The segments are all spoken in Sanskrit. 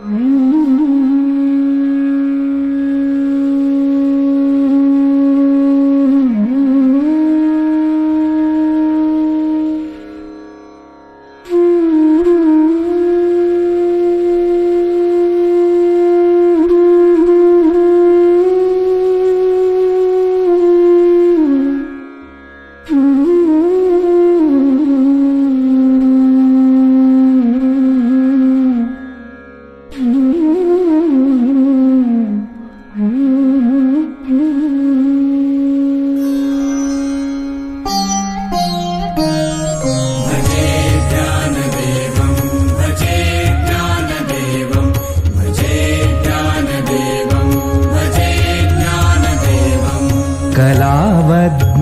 भजे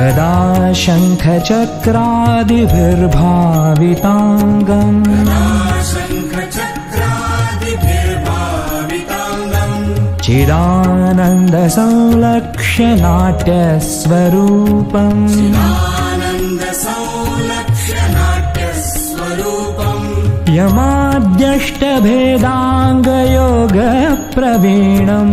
गदाशङ्खचक्रादिभिर्भाविताङ्गम्। शङ्खचक्रादिभिर्भाविताङ्गम् चिदानन्दसंलक्ष्यनाट्यस्वरूपम्। आनन्दसंलक्ष्यनाट्यस्वरूपम् यमाद्यष्टभेदाङ्गयोगप्रवीणम्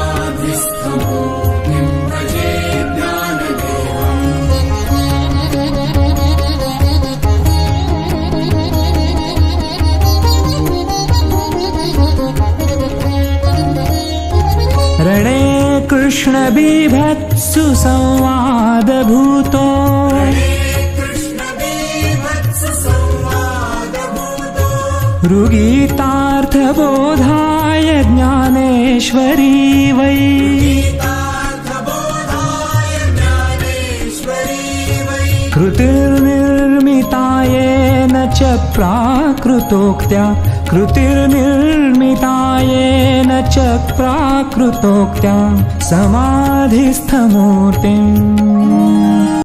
रणे कृष्णबिभत्सु संवादभूतो। ऋगीतार्थबोधाय ज्ञानेश्वरी वै। कृतिर्निर्मितायेन च प्राकृतोक्त्या कृतिर्निर्मितायेन च प्राकृतोक्त्या समाधिस्थमूर्तिम्